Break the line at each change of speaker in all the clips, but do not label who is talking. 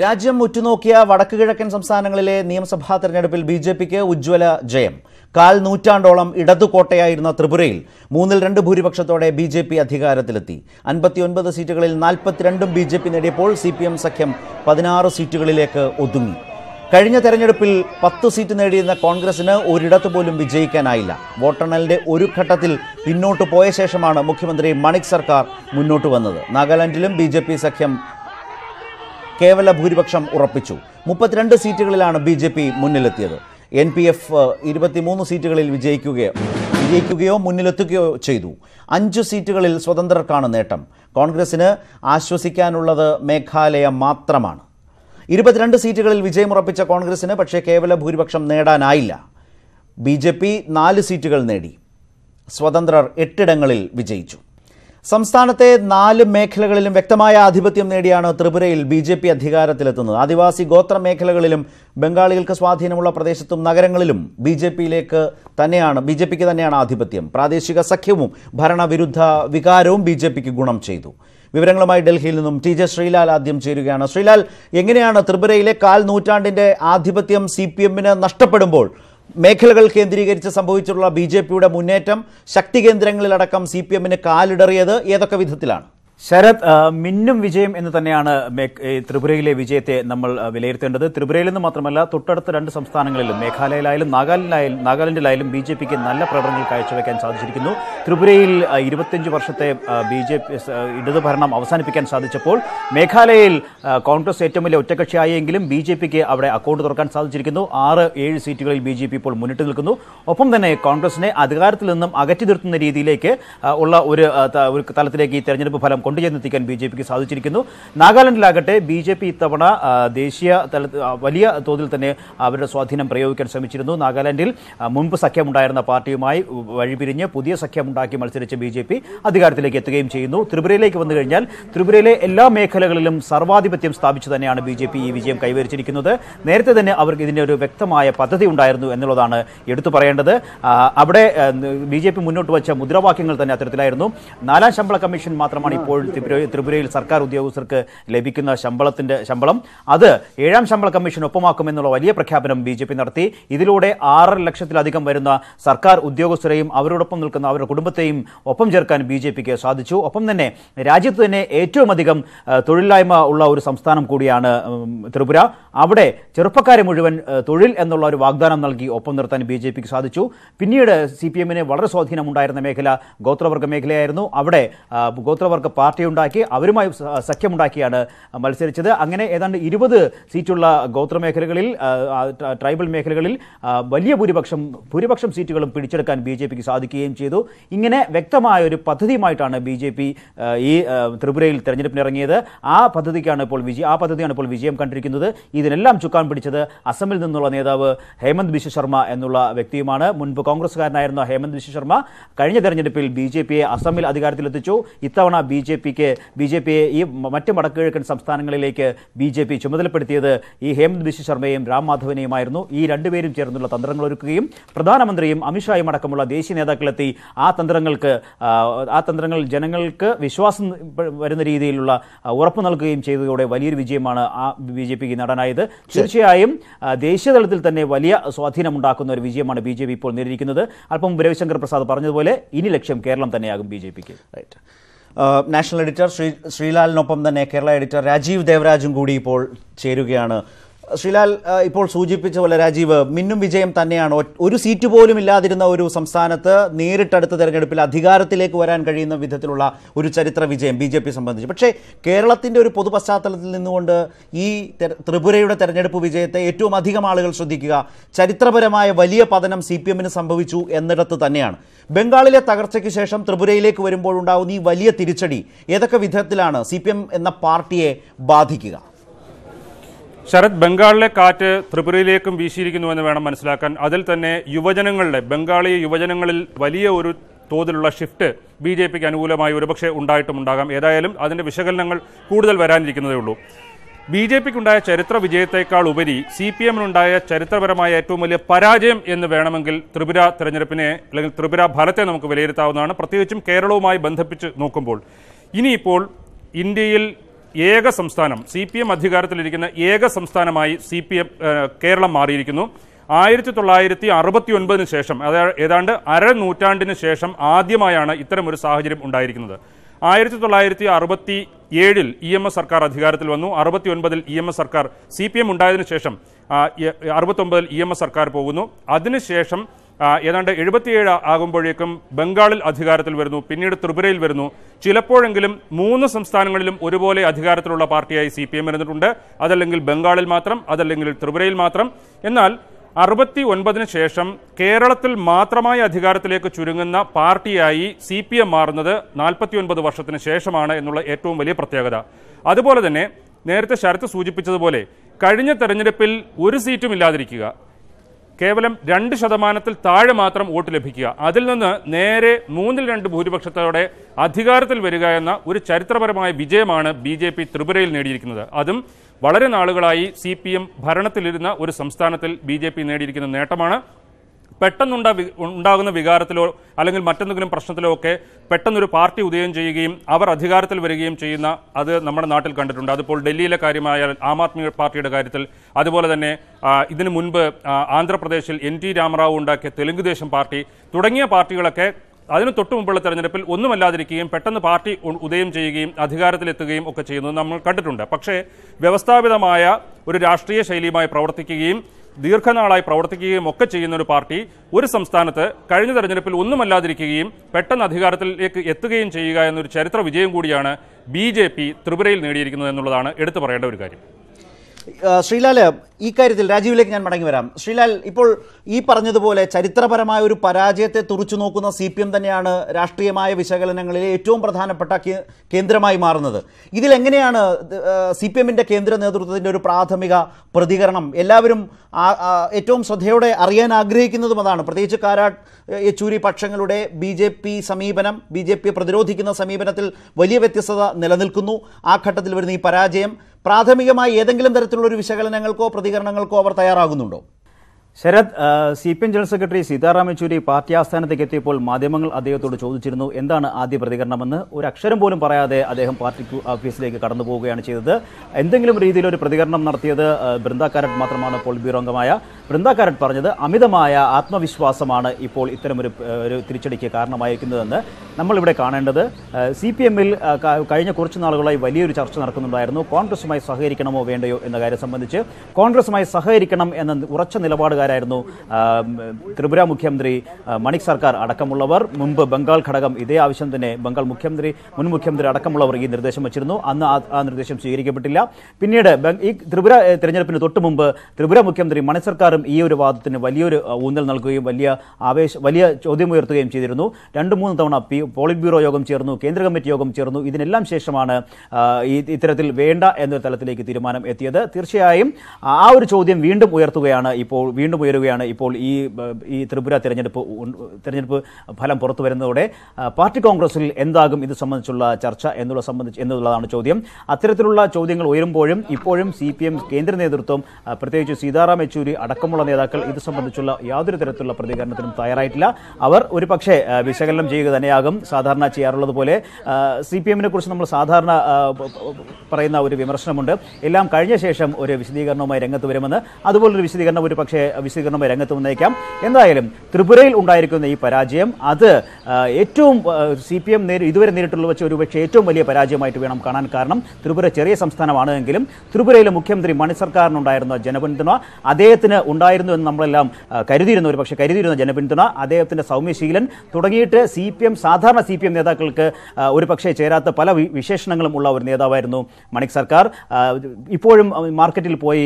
രാജ്യം ഉറ്റുനോക്കിയ വടക്കു കിഴക്കൻ സംസ്ഥാനങ്ങളിലെ നിയമസഭാ തെരഞ്ഞെടുപ്പിൽ ബി ജെ പിക്ക് ഉജ്ജ്വല ജയം. കാൽ നൂറ്റാണ്ടോളം ഇടതുകോട്ടയായിരുന്ന ത്രിപുരയിൽ മൂന്നിൽ രണ്ട് ഭൂരിപക്ഷത്തോടെ ബി ജെ പി അധികാരത്തിലെത്തി. അൻപത്തിയൊൻപത് സീറ്റുകളിൽ നാൽപ്പത്തിരണ്ടും ബി ജെ പി നേടിയപ്പോൾ സി പി എം സഖ്യം പതിനാറ് സീറ്റുകളിലേക്ക് ഒതുങ്ങി. കഴിഞ്ഞ തെരഞ്ഞെടുപ്പിൽ പത്ത് സീറ്റ് നേടിയിരുന്ന കോൺഗ്രസിന് ഒരിടത്ത് പോലും വിജയിക്കാനായില്ല. വോട്ടെണ്ണലിന്റെ ഒരു ഘട്ടത്തിൽ പിന്നോട്ട് പോയ ശേഷമാണ് മുഖ്യമന്ത്രി മണിക് സർക്കാർ മുന്നോട്ട് വന്നത്. നാഗാലാൻഡിലും ബി സഖ്യം കേവല ഭൂരിപക്ഷം ഉറപ്പിച്ചു. മുപ്പത്തിരണ്ട് സീറ്റുകളിലാണ് ബി ജെ പി മുന്നിലെത്തിയത്. എൻ പി എഫ് ഇരുപത്തിമൂന്ന് സീറ്റുകളിൽ വിജയിക്കുകയോ വിജയിക്കുകയോ മുന്നിലെത്തുകയോ ചെയ്തു. അഞ്ച് സീറ്റുകളിൽ സ്വതന്ത്രർക്കാണ് നേട്ടം. കോൺഗ്രസിന് ആശ്വസിക്കാനുള്ളത് മേഘാലയ മാത്രമാണ്. ഇരുപത്തിരണ്ട് സീറ്റുകളിൽ വിജയമുറപ്പിച്ച കോൺഗ്രസിന് പക്ഷേ കേവല ഭൂരിപക്ഷം നേടാനായില്ല. ബി ജെ പി നാല് സീറ്റുകൾ നേടി. സ്വതന്ത്രർ എട്ടിടങ്ങളിൽ വിജയിച്ചു. സംസ്ഥാനത്തെ നാല് മേഖലകളിലും വ്യക്തമായ ആധിപത്യം നേടിയാണ് ത്രിപുരയിൽ ബി ജെ പി അധികാരത്തിലെത്തുന്നത്. ആദിവാസി ഗോത്ര മേഖലകളിലും ബംഗാളികൾക്ക് സ്വാധീനമുള്ള പ്രദേശത്തും നഗരങ്ങളിലും ബി ജെ പിയിലേക്ക് തന്നെയാണ് ബി ജെ പിക്ക് തന്നെയാണ് ആധിപത്യം. പ്രാദേശിക സഖ്യവും ഭരണവിരുദ്ധ വികാരവും ബി ജെ പിക്ക് ഗുണം ചെയ്തു. വിവരങ്ങളുമായി ഡൽഹിയിൽ നിന്നും ടി ജെ ശ്രീലാൽ ആദ്യം ചേരുകയാണ്. ശ്രീലാൽ എങ്ങനെയാണ് ത്രിപുരയിലെ കാൽ നൂറ്റാണ്ടിന്റെ ആധിപത്യം സി പി എമ്മിന് നഷ്ടപ്പെടുമ്പോൾ മേഖലകൾ കേന്ദ്രീകരിച്ച് സംഭവിച്ചിട്ടുള്ള ബി ജെ പിയുടെ മുന്നേറ്റം ശക്തി കേന്ദ്രങ്ങളിലടക്കം സി പി എമ്മിന് കാലിടറിയത് ഏതൊക്കെ വിധത്തിലാണ്?
ശരത് മിന്നും വിജയം എന്ന് തന്നെയാണ് ത്രിപുരയിലെ വിജയത്തെ നമ്മൾ വിലയിരുത്തേണ്ടത്. ത്രിപുരയിൽ നിന്ന് മാത്രമല്ല തൊട്ടടുത്ത രണ്ട് സംസ്ഥാനങ്ങളിലും മേഘാലയയിലായാലും നാഗാലാൻഡിലായാലും നാഗാലാൻഡിലായാലും ബി ജെ പിക്ക് നല്ല പ്രകടനങ്ങൾ കാഴ്ചവെക്കാൻ സാധിച്ചിരിക്കുന്നു. ത്രിപുരയിൽ ഇരുപത്തിയഞ്ച് വർഷത്തെ ബി ജെ പി ഇടതുഭരണം അവസാനിപ്പിക്കാൻ സാധിച്ചപ്പോൾ മേഘാലയയിൽ കോൺഗ്രസ് ഏറ്റവും വലിയ ഒറ്റകക്ഷിയായെങ്കിലും ബി ജെ പിക്ക് അവിടെ അക്കൗണ്ട് തുറക്കാൻ സാധിച്ചിരിക്കുന്നു. ആറ് ഏഴ് സീറ്റുകളിൽ ബി ജെ പി ഇപ്പോൾ മുന്നിട്ട് നിൽക്കുന്നു. ഒപ്പം തന്നെ കോൺഗ്രസിനെ അധികാരത്തിൽ നിന്നും അകറ്റി നിർത്തുന്ന രീതിയിലേക്ക് ഉള്ള ഒരു തലത്തിലേക്ക് ഈ തെരഞ്ഞെടുപ്പ് ഫലം കൊണ്ടുചെന്നെത്തിക്കാൻ ബി ജെ പിക്ക് സാധിച്ചിരിക്കുന്നു. നാഗാലാൻഡിലാകട്ടെ ബി ജെ പി ഇത്തവണ ദേശീയ തലത്തിൽ വലിയ തോതിൽ തന്നെ അവരുടെ സ്വാധീനം പ്രയോഗിക്കാൻ ശ്രമിച്ചിരുന്നു. നാഗാലാൻഡിൽ മുൻപ് സഖ്യമുണ്ടായിരുന്ന പാർട്ടിയുമായി വഴിപിരിഞ്ഞ് പുതിയ സഖ്യമുണ്ടാക്കി മത്സരിച്ച ബി ജെ പി അധികാരത്തിലേക്ക് എത്തുകയും ചെയ്യുന്നു. ത്രിപുരയിലേക്ക് വന്നു കഴിഞ്ഞാൽ ത്രിപുരയിലെ എല്ലാ മേഖലകളിലും സർവാധിപത്യം സ്ഥാപിച്ചു തന്നെയാണ് ബി ജെ പി ഈ വിജയം കൈവരിച്ചിരിക്കുന്നത്. നേരത്തെ തന്നെ അവർക്ക് ഇതിന്റെ ഒരു വ്യക്തമായ പദ്ധതി ഉണ്ടായിരുന്നു എന്നുള്ളതാണ് എടുത്തു പറയേണ്ടത്. അവിടെ ബി ജെ പി മുന്നോട്ട് വച്ച മുദ്രാവാക്യങ്ങൾ തന്നെ അത്തരത്തിലായിരുന്നു. നാലാം ശമ്പള കമ്മീഷൻ മാത്രമാണ് ഇപ്പോൾ ത്രിപുര- ത്രിപുരയിൽ സർക്കാർ ഉദ്യോഗസ്ഥർക്ക് ലഭിക്കുന്ന ശമ്പളത്തിന്റെ ശമ്പളം അത് ഏഴാം ശമ്പള കമ്മീഷൻ ഒപ്പമാക്കുമെന്നുള്ള വലിയ പ്രഖ്യാപനം ബി നടത്തി. ഇതിലൂടെ ആറര ലക്ഷത്തിലധികം വരുന്ന സർക്കാർ ഉദ്യോഗസ്ഥരെയും അവരോടൊപ്പം നിൽക്കുന്ന അവരുടെ കുടുംബത്തെയും ഒപ്പം ചേർക്കാൻ ബി സാധിച്ചു. ഒപ്പം തന്നെ രാജ്യത്ത് തന്നെ ഏറ്റവും അധികം തൊഴിലില്ലായ്മ ഉള്ള ഒരു സംസ്ഥാനം കൂടിയാണ് ത്രിപുര. അവിടെ ചെറുപ്പക്കാരെ മുഴുവൻ തൊഴിൽ എന്നുള്ള ഒരു വാഗ്ദാനം നൽകി ഒപ്പം നിർത്താൻ ബി ജെ പിക്ക് സാധിച്ചു. പിന്നീട് സി പി എമ്മിന് വളരെ സ്വാധീനമുണ്ടായിരുന്ന മേഖല ഗോത്രവർഗ മേഖലയായിരുന്നു. അവിടെ ഗോത്രവർഗ പാർട്ടി ഉണ്ടാക്കി അവരുമായി സഖ്യമുണ്ടാക്കിയാണ് മത്സരിച്ചത്. അങ്ങനെ ഏതാണ്ട് ഇരുപത് സീറ്റുള്ള ഗോത്രമേഖലകളിൽ ആ, ആ, ട്രൈബൽ മേഖലകളിൽ വലിയ ഭൂരിപക്ഷം ഭൂരിപക്ഷം സീറ്റുകളും പിടിച്ചെടുക്കാൻ ബി ജെ പിക്ക് സാധിക്കുകയും ചെയ്തു. ഇങ്ങനെ വ്യക്തമായ ഒരു പദ്ധതിയുമായിട്ടാണ് ബി ജെ പി ഈ ത്രിപുരയിൽ തെരഞ്ഞെടുപ്പിനിറങ്ങിയത്. ആ പദ്ധതിക്കാണ് ഇപ്പോൾ വിജയം ആ പദ്ധതിയാണ് ഇപ്പോൾ വിജയം കണ്ടിരിക്കുന്നത്. ഇതിനെല്ലാം ചുക്കാൻ പിടിച്ചത് അസമിൽ നിന്നുള്ള നേതാവ് ഹേമന്ത് ബിശ്വ ശർമ്മ എന്നുള്ള വ്യക്തിയുമാണ്. മുൻപ് കോൺഗ്രസ്സുകാരനായിരുന്ന ഹേമന്ത് ബിശ്വ ശർമ്മ കഴിഞ്ഞ തെരഞ്ഞെടുപ്പിൽ ബി ജെ പിയെ അസമിൽ അധികാരത്തിലെത്തിച്ചു. ഇത്തവണ ബി ജെ പിക്ക് ബി ജെ പിയെ ഈ മറ്റ് വടക്കുകിഴക്കൻ സംസ്ഥാനങ്ങളിലേക്ക് ബി ജെ പി ചുമതലപ്പെടുത്തിയത് ഈ ഹേമന്ത് ബിശ്വ ശർമ്മയും രാം മാധവനെയുമായിരുന്നു. ഈ രണ്ടുപേരും ചേർന്നുള്ള തന്ത്രങ്ങൾ ഒരുക്കുകയും പ്രധാനമന്ത്രിയും അമിത്ഷായും അടക്കമുള്ള ദേശീയ നേതാക്കളെത്തി ആ തന്ത്രങ്ങൾക്ക് ആ, തന്ത്രങ്ങൾ ജനങ്ങൾക്ക് വിശ്വാസം വരുന്ന രീതിയിലുള്ള ഉറപ്പ് നൽകുകയും ചെയ്തതോടെ വലിയൊരു വിജയമാണ് ആ ബി ജെ പിക്ക് നേടാനായത്. തീർച്ചയായും ദേശീയ തലത്തിൽ തന്നെ വലിയ സ്വാധീനമുണ്ടാക്കുന്ന ഒരു വിജയമാണ് ബി ജെ പി ഇപ്പോൾ നേടിയിരിക്കുന്നത്. അല്പം രവിശങ്കർ പ്രസാദ് പറഞ്ഞതുപോലെ ഇനി ലക്ഷ്യം കേരളം തന്നെയാകും ബി ജെ പിക്ക്.
റൈറ്റ്. നാഷണൽ എഡിറ്റർ ശ്രീ ശ്രീലാലിനൊപ്പം തന്നെ കേരള എഡിറ്റർ രാജീവ് ദേവരാജും കൂടി ഇപ്പോൾ ചേരുകയാണ്. ശ്രീലാൽ ഇപ്പോൾ സൂചിപ്പിച്ച പോലെ രാജീവ് മിന്നും വിജയം തന്നെയാണ്. ഒരു സീറ്റ് പോലും ഇല്ലാതിരുന്ന ഒരു സംസ്ഥാനത്ത് നേരിട്ടടുത്ത തെരഞ്ഞെടുപ്പിൽ അധികാരത്തിലേക്ക് വരാൻ കഴിയുന്ന വിധത്തിലുള്ള ഒരു ചരിത്ര വിജയം ബി ജെ പി സംബന്ധിച്ച്. പക്ഷേ കേരളത്തിന്റെ ഒരു പൊതു പശ്ചാത്തലത്തിൽ നിന്നുകൊണ്ട് ഈ ത്രിപുരയുടെ തെരഞ്ഞെടുപ്പ് വിജയത്തെ ഏറ്റവും അധികം ആളുകൾ ശ്രദ്ധിക്കുക ചരിത്രപരമായ വലിയ പതനം സി പി എമ്മിന് സംഭവിച്ചു എന്നിടത്ത് തന്നെയാണ്. ബംഗാളിലെ തകർച്ചയ്ക്ക് ശേഷം ത്രിപുരയിലേക്ക് വരുമ്പോഴുണ്ടാവുന്ന ഈ വലിയ തിരിച്ചടി ഏതൊക്കെ വിധത്തിലാണ് സി എന്ന പാർട്ടിയെ ബാധിക്കുക?
ശരത് ബംഗാളിലെ കാറ്റ് ത്രിപുരയിലേക്കും വീശിയിരിക്കുന്നുവെന്ന് വേണം മനസ്സിലാക്കാൻ. അതിൽ തന്നെ യുവജനങ്ങളുടെ ബംഗാളി യുവജനങ്ങളിൽ വലിയ ഒരു തോതിലുള്ള ഷിഫ്റ്റ് ബി ജെ പിക്ക് അനുകൂലമായി ഒരുപക്ഷെ ഉണ്ടായിട്ടും ഉണ്ടാകാം. ഏതായാലും അതിന്റെ വിശകലനങ്ങൾ കൂടുതൽ വരാനിരിക്കുന്നതേ ഉള്ളൂ. ബി ജെ പിക്കുണ്ടായ ചരിത്ര വിജയത്തെക്കാൾ ഉപരി സി പി എമ്മിനുണ്ടായ ചരിത്രപരമായ ഏറ്റവും വലിയ പരാജയം എന്ന് വേണമെങ്കിൽ ത്രിപുര തെരഞ്ഞെടുപ്പിനെ അല്ലെങ്കിൽ ത്രിപുര ഫലത്തെ നമുക്ക് വിലയിരുത്താവുന്നതാണ്. പ്രത്യേകിച്ചും കേരളവുമായി ബന്ധിപ്പിച്ച് നോക്കുമ്പോൾ. ഇനിയിപ്പോൾ ഇന്ത്യയിൽ ഏക സംസ്ഥാനം സി പി എം അധികാരത്തിലിരിക്കുന്ന ഏക സംസ്ഥാനമായി സി പി എം കേരളം മാറിയിരിക്കുന്നു. ആയിരത്തി തൊള്ളായിരത്തി അറുപത്തി ഒൻപതിന് ശേഷം അതായത് ഏതാണ്ട് അര നൂറ്റാണ്ടിന് ശേഷം ആദ്യമായാണ് ഇത്തരം ഒരു സാഹചര്യം ഉണ്ടായിരിക്കുന്നത്. ആയിരത്തി തൊള്ളായിരത്തി അറുപത്തി ഏഴിൽ ഇ എം എസ് സർക്കാർ അധികാരത്തിൽ വന്നു. അറുപത്തി ഒൻപതിൽ ഇ എം എസ് സർക്കാർ സി പി എം ഉണ്ടായതിനു ശേഷം അറുപത്തൊമ്പതിൽ ഇ എം എസ് സർക്കാർ പോകുന്നു. അതിനുശേഷം ഏതാണ്ട് എഴുപത്തിയേഴ് ആകുമ്പോഴേക്കും ബംഗാളിൽ അധികാരത്തിൽ വരുന്നു പിന്നീട് ത്രിപുരയിൽ വരുന്നു. ചിലപ്പോഴെങ്കിലും മൂന്ന് സംസ്ഥാനങ്ങളിലും ഒരുപോലെ അധികാരത്തിലുള്ള പാർട്ടിയായി സി പി എം അതല്ലെങ്കിൽ ബംഗാളിൽ മാത്രം അതല്ലെങ്കിൽ ത്രിപുരയിൽ മാത്രം. എന്നാൽ അറുപത്തി ഒൻപതിന് ശേഷം കേരളത്തിൽ മാത്രമായി അധികാരത്തിലേക്ക് ചുരുങ്ങുന്ന പാർട്ടിയായി സി പി എം മാറുന്നത് നാൽപ്പത്തി ഒൻപത് വർഷത്തിന് ശേഷമാണ് എന്നുള്ള ഏറ്റവും വലിയ പ്രത്യേകത. അതുപോലെ തന്നെ നേരത്തെ ശരത്ത് സൂചിപ്പിച്ചതുപോലെ കഴിഞ്ഞ തെരഞ്ഞെടുപ്പിൽ ഒരു സീറ്റും ഇല്ലാതിരിക്കുക. കേവലം രണ്ട് ശതമാനത്തിൽ താഴെ മാത്രം വോട്ട് ലഭിക്കുക. അതിൽ നിന്ന് നേരെ മൂന്നിൽ രണ്ട് ഭൂരിപക്ഷത്തോടെ അധികാരത്തിൽ വരിക എന്ന ഒരു ചരിത്രപരമായ വിജയമാണ് ബി ജെ പി ത്രിപുരയിൽ നേടിയിരിക്കുന്നത്. അതും വളരെ നാളുകളായി സി പി എം ഭരണത്തിലിരുന്ന ഒരു സംസ്ഥാനത്തിൽ ബി ജെ പി നേടിയിരിക്കുന്ന നേട്ടമാണ്. പെട്ടെന്നുണ്ടാ ഉണ്ടാകുന്ന വികാരത്തിലോ അല്ലെങ്കിൽ മറ്റെന്തെങ്കിലും പ്രശ്നത്തിലോ ഒക്കെ പെട്ടെന്നൊരു പാർട്ടി ഉദയം ചെയ്യുകയും അവർ അധികാരത്തിൽ വരികയും ചെയ്യുന്ന അത് നമ്മുടെ നാട്ടിൽ കണ്ടിട്ടുണ്ട്. അതിപ്പോൾ ഡൽഹിയിലെ കാര്യമായാൽ ആം ആദ്മി പാർട്ടിയുടെ കാര്യത്തിൽ അതുപോലെ തന്നെ ഇതിനു മുൻപ് ആന്ധ്രാപ്രദേശിൽ എൻ ടി രാമറാവു ഉണ്ടാക്കിയ തെലുങ്ക് ദേശം പാർട്ടി തുടങ്ങിയ പാർട്ടികളൊക്കെ അതിന് തൊട്ടു മുമ്പുള്ള തെരഞ്ഞെടുപ്പിൽ ഒന്നുമല്ലാതിരിക്കുകയും പെട്ടെന്ന് പാർട്ടി ഉദയം ചെയ്യുകയും അധികാരത്തിലെത്തുകയും ഒക്കെ ചെയ്യുന്നത് നമ്മൾ കണ്ടിട്ടുണ്ട്. പക്ഷേ വ്യവസ്ഥാപിതമായ ഒരു രാഷ്ട്രീയ ശൈലിയുമായി പ്രവർത്തിക്കുകയും ദീർഘനാളായി പ്രവർത്തിക്കുകയും ഒക്കെ ചെയ്യുന്ന ഒരു പാർട്ടി ഒരു സംസ്ഥാനത്ത് കഴിഞ്ഞ തെരഞ്ഞെടുപ്പിൽ ഒന്നുമല്ലാതിരിക്കുകയും പെട്ടെന്ന് അധികാരത്തിലേക്ക് എത്തുകയും ചെയ്യുക എന്നൊരു ചരിത്ര വിജയം കൂടിയാണ് ബി ത്രിപുരയിൽ നേടിയിരിക്കുന്നത് എന്നുള്ളതാണ് എടുത്തു പറയേണ്ട ഒരു കാര്യം.
ശ്രീലാൽ ഈ കാര്യത്തിൽ രാജീവിലേക്ക് ഞാൻ മടങ്ങി വരാം. ശ്രീലാൽ ഇപ്പോൾ ഈ പറഞ്ഞതുപോലെ ചരിത്രപരമായ ഒരു പരാജയത്തെ തുറച്ചു നോക്കുന്ന സി പി എം തന്നെയാണ് രാഷ്ട്രീയമായ വിശകലനങ്ങളിലെ ഏറ്റവും പ്രധാനപ്പെട്ട കേന്ദ്രമായി മാറുന്നത്. ഇതിലെങ്ങനെയാണ് സി പി എമ്മിന്റെ കേന്ദ്ര നേതൃത്വത്തിന്റെ ഒരു പ്രാഥമിക പ്രതികരണം? എല്ലാവരും ഏറ്റവും ശ്രദ്ധയോടെ അറിയാൻ ആഗ്രഹിക്കുന്നതും അതാണ്. പ്രത്യേകിച്ച് കാരാട്ട് യെച്ചൂരി പക്ഷങ്ങളുടെ ബി ജെ പി സമീപനം ബി ജെ പി പ്രതിരോധിക്കുന്ന സമീപനത്തിൽ വലിയ വ്യത്യസ്തത നിലനിൽക്കുന്നു. ആ ഘട്ടത്തിൽ വരുന്ന ഈ പരാജയം പ്രാഥമികമായി ഏതെങ്കിലും തരത്തിലുള്ള ഒരു വിശകലനങ്ങൾക്കോ പ്രതികരണങ്ങൾക്കോ അവർ തയ്യാറാകുന്നുണ്ടോ?
Sarath C P M general secretary Sitaram Yechury party ആസ്ഥാനത്തേക്ക് എത്തിയപ്പോൾ മാധ്യമങ്ങൾ അദ്ദേഹത്തോട് ചോദിച്ചിരുന്നു എന്താണ് ആദ്യ പ്രതികരണമെന്ന്? ഒരു അക്ഷരം പോലും പറയാതെ അദ്ദേഹം പാർട്ടി ഓഫീസിലേക്ക് കടന്നു പോവുകയാണ് ചെയ്തത്. എന്തെങ്കിലും രീതിയിൽ ഒരു പ്രതികരണം നടത്തിയത് ബൃന്ദ കാരറ്റ് മാത്രമാണ് പോൾ ബ്യൂറോ അംഗമായ. ബൃന്ദ കാരറ്റ് പറഞ്ഞത് അമിതമായ ആത്മവിശ്വാസമാണ് ഇപ്പോൾ ഇത്തരമൊരു ഒരു തിരിച്ചടിക്ക് കാരണമായിരിക്കുന്നതെന്ന് നമ്മളിവിടെ കാണേണ്ടത്. സി പി എമ്മിൽ കഴിഞ്ഞ കുറച്ച് നാളുകളായി വലിയൊരു ചർച്ച നടക്കുന്നുണ്ടായിരുന്നു. കോൺഗ്രസുമായി സഹകരിക്കണമോ വേണ്ടയോ എന്ന കാര്യം സംബന്ധിച്ച് കോൺഗ്രസുമായി സഹകരിക്കണം എന്ന ഉറച്ച നിലപാടുകാരായിരുന്നു ആ, ത്രിപുര മുഖ്യമന്ത്രി മണിക് സർക്കാർ അടക്കമുള്ളവർ. മുമ്പ് ബംഗാൾ ഘടകം ഇതേ ആവശ്യം തന്നെ ബംഗാൾ മുഖ്യമന്ത്രി മുൻ മുഖ്യമന്ത്രി അടക്കമുള്ളവർ ഈ നിർദ്ദേശം വച്ചിരുന്നു. അന്ന് ആ- നിർദ്ദേശം സ്വീകരിക്കപ്പെട്ടില്ല. പിന്നീട് ഈ ത്രിപുര തെരഞ്ഞെടുപ്പിന് തൊട്ട് മുമ്പ് ത്രിപുര മുഖ്യമന്ത്രി മണി സർക്കാരും ഈ ഒരു വാദത്തിന് വലിയൊരു ഊന്നൽ നൽകുകയും വലിയ ആവേശ വലിയ ചോദ്യം ഉയർത്തുകയും ചെയ്തിരുന്നു. രണ്ട് മൂന്ന് തവണ പി പോളിറ്റ് ബ്യൂറോ യോഗം ചേർന്നു കേന്ദ്ര കമ്മിറ്റി യോഗം ചേർന്നു. ഇതിനെല്ലാം ശേഷമാണ് ഈ ഇത്തരത്തിൽ വേണ്ട എന്നൊരു തലത്തിലേക്ക് തീരുമാനം എത്തിയത്. തീർച്ചയായും ആ ഒരു ചോദ്യം വീണ്ടും ഉയർത്തുകയാണ് ഇപ്പോൾ വീണ്ടും ഉയരുകയാണ്. ഇപ്പോൾ ഈ ഈ ത്രിപുര തിരഞ്ഞെടുപ്പ് തിരഞ്ഞെടുപ്പ് ഫലം പുറത്തു വരുന്നതോടെ പാർട്ടി കോൺഗ്രസിൽ എന്താകും ഇത് സംബന്ധിച്ചുള്ള ചർച്ച എന്നുള്ള സംബന്ധിച്ച് എന്നുള്ളതാണ് ചോദ്യം. അത്തരത്തിലുള്ള ചോദ്യങ്ങൾ ഉയരുമ്പോഴും ഇപ്പോഴും സി പി എം കേന്ദ്ര നേതൃത്വം പ്രത്യേകിച്ച് സീതാറാം യെച്ചൂരി അടക്കമുള്ള നേതാക്കൾ ഇത് സംബന്ധിച്ചുള്ള യാതൊരു തരത്തിലുള്ള പ്രതികരണത്തിനും തയ്യാറായിട്ടില്ല. അവർ ഒരു പക്ഷേ വിശകലനം ചെയ്യുക തന്നെയാകും. സാധാരണ ചെയ്യാറുള്ളത് പോലെ സി പി എമ്മിനെ കുറിച്ച് നമ്മൾ സാധാരണ പറയുന്ന ഒരു വിമർശനമുണ്ട്. എല്ലാം കഴിഞ്ഞ ശേഷം ഒരു വിശദീകരണവുമായി രംഗത്ത് വരുമെന്ന്. അതുപോലൊരു വിശദീകരണം ഒരു പക്ഷേ വിശദീകരണവുമായി രംഗത്ത് വന്നേക്കാം. എന്തായാലും ത്രിപുരയിൽ ഉണ്ടായിരിക്കുന്ന ഈ പരാജയം അത് ഏറ്റവും സി പി എം ഇതുവരെ നേരിട്ടുള്ള വെച്ച് ഒരുപക്ഷെ ഏറ്റവും വലിയ പരാജയമായിട്ട് വേണം കാണാൻ കാരണം ത്രിപുര ചെറിയ സംസ്ഥാനമാണ് എങ്കിലും ത്രിപുരയിലെ മുഖ്യമന്ത്രി മണി സർക്കാരിനുണ്ടായിരുന്ന ജനപിന്തുണ അദ്ദേഹത്തിന് ഉണ്ടായിരുന്നു എന്ന് നമ്മളെല്ലാം കരുതിയിരുന്നു. ഒരു പക്ഷേ കരുതിയിരുന്ന ജനപിന്തുണ അദ്ദേഹത്തിന്റെ സൗമ്യശീലൻ തുടങ്ങിയിട്ട് സി പി എം സാധാരണ സി പി എം നേതാക്കൾക്ക് ഒരു പക്ഷേ ചേരാത്ത പല വിശേഷണങ്ങളും ഉള്ള ഒരു നേതാവായിരുന്നു മണിക് സർക്കാർ. ഇപ്പോഴും മാർക്കറ്റിൽ പോയി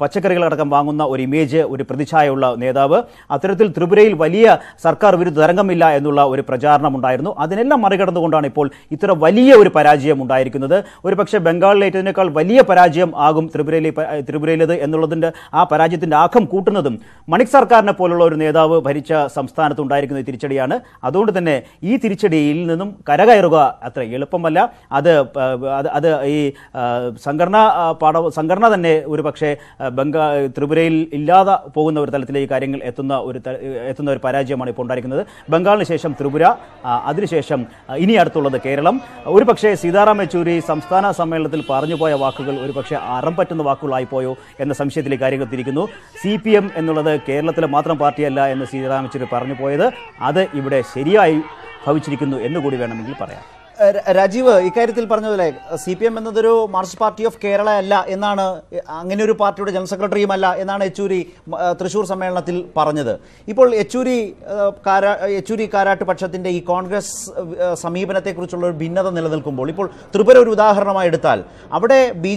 പച്ചക്കറികളടക്കം വാങ്ങുന്ന ഒരു ഇമേജ് ഒരു പ്രതിച്ഛായുള്ള നേതാവ്. അത്തരത്തിൽ ത്രിപുരയിൽ വലിയ സർക്കാർ വിരുദ്ധ തരംഗമില്ല എന്നുള്ള ഒരു പ്രചാരണം ഉണ്ടായിരുന്നു അതിനെല്ലാം മറികടന്നുകൊണ്ടാണ് ഇപ്പോൾ ഇത്ര വലിയ ഒരു പരാജയം ഉണ്ടായിരിക്കുന്നത്. ഒരു പക്ഷേ ബംഗാളിലേറ്റതിനേക്കാൾ വലിയ പരാജയം ആകും ത്രിപുരയിലെ ത്രിപുരയിലേത് എന്നുള്ളതിന്റെ ആ പരാജയത്തിന്റെ ആക്കം കൂട്ടുന്നതും മണിക് സർക്കാരിനെ പോലുള്ള ഒരു നേതാവ് ഭരിച്ച സംസ്ഥാനത്ത് ഉണ്ടായിരിക്കുന്ന തിരിച്ചടിയാണ്. അതുകൊണ്ട് തന്നെ ഈ തിരിച്ചടിയിൽ നിന്നും കരകയറുക അത്ര എളുപ്പമല്ല. അത് അത് ഈ സംഘടനാ പാഠ സംഘടന തന്നെ ഒരു പക്ഷേ ബംഗാ ത്രിപുരയിൽ ഇല്ലാതെ പോകുന്ന പോകുന്ന ഒരു ഈ കാര്യങ്ങൾ എത്തുന്ന ഒരു എത്തുന്ന ഒരു പരാജയമാണ് ഇപ്പോൾ ഉണ്ടായിരിക്കുന്നത്. ബംഗാളിന് ശേഷം ത്രിപുര അതിനുശേഷം ഇനി അടുത്തുള്ളത് കേരളം. ഒരുപക്ഷേ സീതാറാം യെച്ചൂരി സംസ്ഥാന സമ്മേളനത്തിൽ പറഞ്ഞുപോയ വാക്കുകൾ ഒരുപക്ഷെ അറം പറ്റുന്ന വാക്കുകളായിപ്പോയോ എന്ന സംശയത്തിലേക്ക് കാര്യങ്ങൾ എത്തിയിരിക്കുന്നു. സി പി എം എന്നുള്ളത് കേരളത്തിലെ മാത്രം പാർട്ടിയല്ല എന്ന് സീതാറാം യെച്ചൂരി പറഞ്ഞു പോയത് അത് ഇവിടെ ശരിയായി ഭവിച്ചിരിക്കുന്നു എന്നുകൂടി വേണമെങ്കിൽ പറയാം.
രാജീവ് ഇക്കാര്യത്തിൽ പറഞ്ഞതിലെ സി പി എം എന്നതൊരു മാർക്സിസ്റ്റ് പാർട്ടി ഓഫ് കേരള അല്ല എന്നാണ് അങ്ങനെ ഒരു പാർട്ടിയുടെ ജനറൽ സെക്രട്ടറിയും അല്ല എന്നാണ് യെച്ചൂരി തൃശൂർ സമ്മേളനത്തിൽ പറഞ്ഞത്. ഇപ്പോൾ യെച്ചൂരി കാരാ യെച്ചൂരി കാരാട്ട് പക്ഷത്തിന്റെ ഈ കോൺഗ്രസ് സമീപനത്തെക്കുറിച്ചുള്ള ഒരു ഭിന്നത നിലനിൽക്കുമ്പോൾ ഇപ്പോൾ ത്രിപുര ഒരു ഉദാഹരണമായി എടുത്താൽ അവിടെ ബി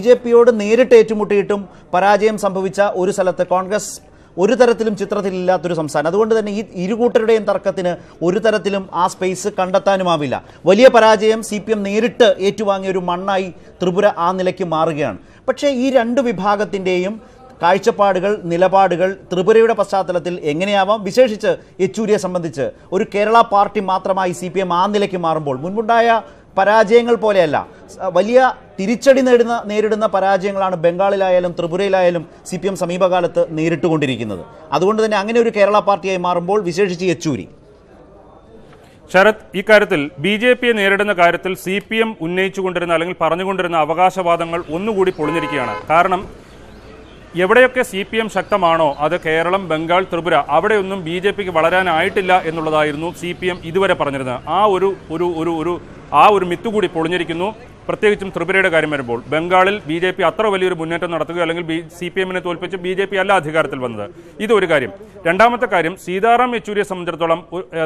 നേരിട്ട് ഏറ്റുമുട്ടിയിട്ടും പരാജയം സംഭവിച്ച ഒരു സ്ഥലത്ത് കോൺഗ്രസ് ഒരു തരത്തിലും ചിത്രത്തിലില്ലാത്തൊരു സംസ്ഥാനം. അതുകൊണ്ട് തന്നെ ഈ ഇരുകൂട്ടരുടെയും തർക്കത്തിന് ഒരു തരത്തിലും ആ സ്പേസ് കണ്ടെത്താനുമാവില്ല. വലിയ പരാജയം സി പി എം നേരിട്ട് ഏറ്റുവാങ്ങിയ ഒരു മണ്ണായി ത്രിപുര ആ നിലയ്ക്ക് മാറുകയാണ്. പക്ഷേ ഈ രണ്ട് വിഭാഗത്തിന്റെയും കാഴ്ചപ്പാടുകൾ നിലപാടുകൾ ത്രിപുരയുടെ പശ്ചാത്തലത്തിൽ എങ്ങനെയാവാം? വിശേഷിച്ച് യെച്ചൂരിയെ സംബന്ധിച്ച് ഒരു കേരള പാർട്ടി മാത്രമായി സി പി എം ആ നിലയ്ക്ക് മാറുമ്പോൾ മുൻപുണ്ടായ പരാജയങ്ങൾ പോലെയല്ല. വലിയ തിരിച്ചടി നേടുന്ന നേരിടുന്ന പരാജയങ്ങളാണ് ബംഗാളിലായാലും ത്രിപുരയിലായാലും സി പി എം സമീപകാലത്ത് നേരിട്ടുകൊണ്ടിരിക്കുന്നത്. അതുകൊണ്ട് തന്നെ അങ്ങനെ ഒരു കേരള പാർട്ടിയായി മാറുമ്പോൾ വിശേഷിച്ച് യെച്ചൂരി.
ശരത് ഇക്കാര്യത്തിൽ ബി ജെ പിയെ നേരിടുന്ന കാര്യത്തിൽ സി പി എം ഉന്നയിച്ചുകൊണ്ടിരുന്ന അല്ലെങ്കിൽ പറഞ്ഞുകൊണ്ടിരുന്ന അവകാശവാദങ്ങൾ ഒന്നുകൂടി പൊളിഞ്ഞിരിക്കുകയാണ്. കാരണം എവിടെയൊക്കെ സി പി എം ശക്തമാണോ അത് കേരളം ബംഗാൾ ത്രിപുര അവിടെയൊന്നും ബി ജെ പിക്ക് വളരാനായിട്ടില്ല എന്നുള്ളതായിരുന്നു സി പി എം ഇതുവരെ പറഞ്ഞിരുന്നത്. ആ ഒരു ഒരു ഒരു ഒരു ആ ഒരു മിത്ത് കൂടി പൊളിഞ്ഞിരിക്കുന്നു. പ്രത്യേകിച്ചും ത്രിപുരയുടെ കാര്യം വരുമ്പോൾ ബംഗാളിൽ ബി ജെ പി അത്ര വലിയൊരു മുന്നേറ്റം നടത്തുകയോ അല്ലെങ്കിൽ ബി സി പി എമ്മിനെ തോൽപ്പിച്ച് ബി ജെ പി അല്ല അധികാരത്തിൽ വന്നത്. ഇതൊരു കാര്യം. രണ്ടാമത്തെ കാര്യം സീതാറാം യെച്ചൂരിയെ സംബന്ധിച്ചിടത്തോളം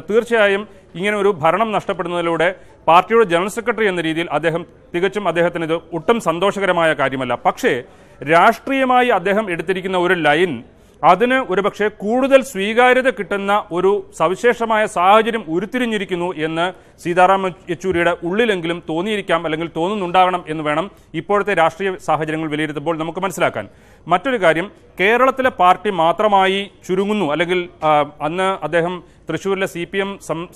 തീർച്ചയായും ഇങ്ങനെ ഒരു ഭരണം നഷ്ടപ്പെടുന്നതിലൂടെ പാർട്ടിയുടെ ജനറൽ സെക്രട്ടറി എന്ന രീതിയിൽ അദ്ദേഹം തികച്ചും അദ്ദേഹത്തിന് ഇത് ഒട്ടും സന്തോഷകരമായ കാര്യമല്ല. പക്ഷേ രാഷ്ട്രീയമായി അദ്ദേഹം എടുത്തിരിക്കുന്ന ഒരു ലൈൻ അതിന് ഒരുപക്ഷെ കൂടുതൽ സ്വീകാര്യത കിട്ടുന്ന ഒരു സവിശേഷമായ സാഹചര്യം ഉരുത്തിരിഞ്ഞിരിക്കുന്നു എന്ന് സീതാറാം യെച്ചൂരിയുടെ ഉള്ളിലെങ്കിലും തോന്നിയിരിക്കാം അല്ലെങ്കിൽ തോന്നുന്നുണ്ടാകണം എന്ന് വേണം ഇപ്പോഴത്തെ രാഷ്ട്രീയ സാഹചര്യങ്ങൾ വിലയിരുത്തുമ്പോൾ നമുക്ക് മനസ്സിലാക്കാൻ. മറ്റൊരു കാര്യം കേരളത്തിലെ പാർട്ടി മാത്രമായി ചുരുങ്ങുന്നു അല്ലെങ്കിൽ അന്ന് അദ്ദേഹം തൃശ്ശൂരിലെ സി പി എം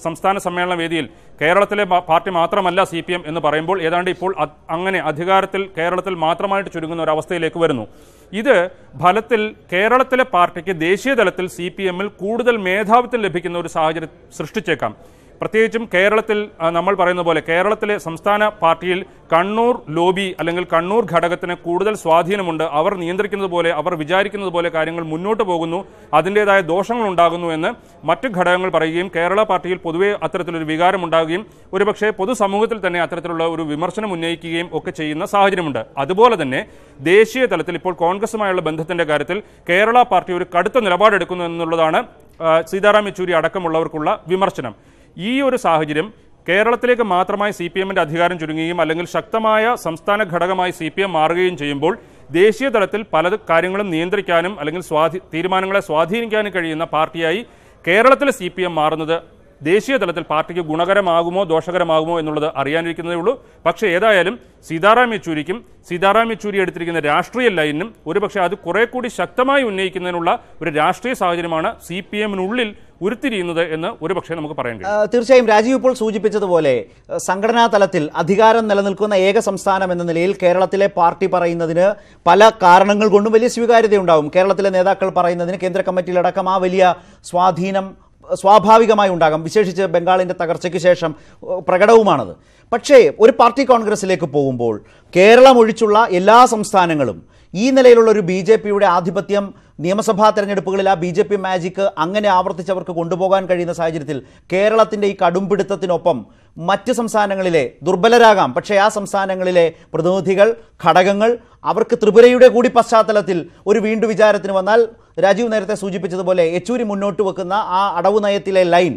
സംസ്ഥാന സമ്മേളന വേദിയിൽ കേരളത്തിലെ പാർട്ടി മാത്രമല്ല സി പി എം എന്ന് പറയുമ്പോൾ ഏതാണ്ട് ഇപ്പോൾ അങ്ങനെ അധികാരത്തിൽ കേരളത്തിൽ മാത്രമായിട്ട് ചുരുങ്ങുന്ന ഒരു അവസ്ഥയിലേക്ക് വരുന്നു. ഇത് ഫലത്തിൽ കേരളത്തിലെ പാർട്ടിക്ക് ദേശീയ തലത്തിൽ സി പി എമ്മിൽ കൂടുതൽ മേധാവിത്വം ലഭിക്കുന്ന ഒരു സാഹചര്യം സൃഷ്ടിച്ചേക്കാം. പ്രത്യേകിച്ചും കേരളത്തിൽ നമ്മൾ പറയുന്ന പോലെ കേരളത്തിലെ സംസ്ഥാന പാർട്ടിയിൽ കണ്ണൂർ ലോബി അല്ലെങ്കിൽ കണ്ണൂർ ഘടകത്തിന് കൂടുതൽ സ്വാധീനമുണ്ട്. അവർ നിയന്ത്രിക്കുന്നത് പോലെ അവർ വിചാരിക്കുന്നത് പോലെ കാര്യങ്ങൾ മുന്നോട്ട് പോകുന്നു. അതിന്റെതായ ദോഷങ്ങൾ ഉണ്ടാകുന്നു എന്ന് മറ്റ് ഘടകങ്ങൾ പറയുകയും കേരള പാർട്ടിയിൽ പൊതുവെ അത്തരത്തിലൊരു വികാരം ഉണ്ടാകുകയും ഒരുപക്ഷെ പൊതുസമൂഹത്തിൽ തന്നെ അത്തരത്തിലുള്ള ഒരു വിമർശനം ഉന്നയിക്കുകയും ഒക്കെ ചെയ്യുന്ന സാഹചര്യമുണ്ട്. അതുപോലെ തന്നെ ദേശീയ തലത്തിൽ ഇപ്പോൾ കോൺഗ്രസുമായുള്ള ബന്ധത്തിന്റെ കാര്യത്തിൽ കേരള പാർട്ടി ഒരു കടുത്ത നിലപാടെടുക്കുന്നു എന്നുള്ളതാണ് സീതാറാം യെച്ചൂരി അടക്കമുള്ളവർക്കുള്ള വിമർശനം. ഈ ഒരു സാഹചര്യം കേരളത്തിലേക്ക് മാത്രമായി സി പി അധികാരം ചുരുങ്ങുകയും അല്ലെങ്കിൽ ശക്തമായ സംസ്ഥാന ഘടകമായി സി പി എം മാറുകയും ചെയ്യുമ്പോൾ ദേശീയ തലത്തിൽ പല കാര്യങ്ങളും നിയന്ത്രിക്കാനും അല്ലെങ്കിൽ തീരുമാനങ്ങളെ സ്വാധീനിക്കാനും കഴിയുന്ന പാർട്ടിയായി കേരളത്തിലെ സി പി എം മാറുന്നത് ദേശീയ തലത്തിൽ പാർട്ടിക്ക് ഗുണകരമാകുമോ ദോഷകരമാകുമോ എന്നുള്ളത് അറിയാനിരിക്കുന്നതേ ഉള്ളൂ. പക്ഷേ ഏതായാലും സീതാറാം യെച്ചൂരിക്കും സീതാറാം യെച്ചൂരി എടുത്തിരിക്കുന്ന രാഷ്ട്രീയ ലൈനിനും ഒരുപക്ഷെ അത് കുറെ കൂടി ശക്തമായി ഉന്നയിക്കുന്നതിനുള്ള ഒരു രാഷ്ട്രീയ സാഹചര്യമാണ് സി പി എമ്മിനുള്ളിൽ ഉരുത്തിരിയുന്നത് എന്ന് ഒരുപക്ഷെ നമുക്ക് പറയാൻ കഴിയും.
തീർച്ചയായും രാജീവ് ഇപ്പോൾ സൂചിപ്പിച്ചതുപോലെ സംഘടനാ തലത്തിൽ അധികാരം നിലനിൽക്കുന്ന ഏക സംസ്ഥാനം എന്ന നിലയിൽ കേരളത്തിലെ പാർട്ടി പറയുന്നതിന് പല കാരണങ്ങൾ കൊണ്ടും വലിയ സ്വീകാര്യതയുണ്ടാവും. കേരളത്തിലെ നേതാക്കൾ പറയുന്നതിന് കേന്ദ്ര കമ്മിറ്റിയിലടക്കം ആ വലിയ സ്വാധീനം സ്വാഭാവികമായി ഉണ്ടാകാം. വിശേഷിച്ച് ബംഗാളിന്റെ തകർച്ചയ്ക്ക് ശേഷം പ്രകടവുമാണത്. പക്ഷേ ഒരു പാർട്ടി കോൺഗ്രസിലേക്ക് പോകുമ്പോൾ കേരളം ഒഴിച്ചുള്ള എല്ലാ സംസ്ഥാനങ്ങളും ഈ നിലയിലുള്ള ഒരു ബി ജെ പിയുടെ ആധിപത്യം നിയമസഭാ തെരഞ്ഞെടുപ്പുകളിൽ ആ ബി ജെ പി മാജിക്ക് അങ്ങനെ ആവർത്തിച്ചവർക്ക് കൊണ്ടുപോകാൻ കഴിയുന്ന സാഹചര്യത്തിൽ കേരളത്തിന്റെ ഈ കടുംപിടുത്തത്തിനൊപ്പം മറ്റ് സംസ്ഥാനങ്ങളിലെ ദുർബലരാകാം. പക്ഷേ ആ സംസ്ഥാനങ്ങളിലെ പ്രതിനിധികൾ ഘടകങ്ങൾ അവർക്ക് ത്രിപുരയുടെ കൂടി പശ്ചാത്തലത്തിൽ ഒരു വീണ്ടു വിചാരത്തിന് വന്നാൽ രാജീവ് നേരത്തെ സൂചിപ്പിച്ചതുപോലെ യെച്ചൂരി മുന്നോട്ട് വെക്കുന്ന ആ അടവ് നയത്തിലെ ലൈൻ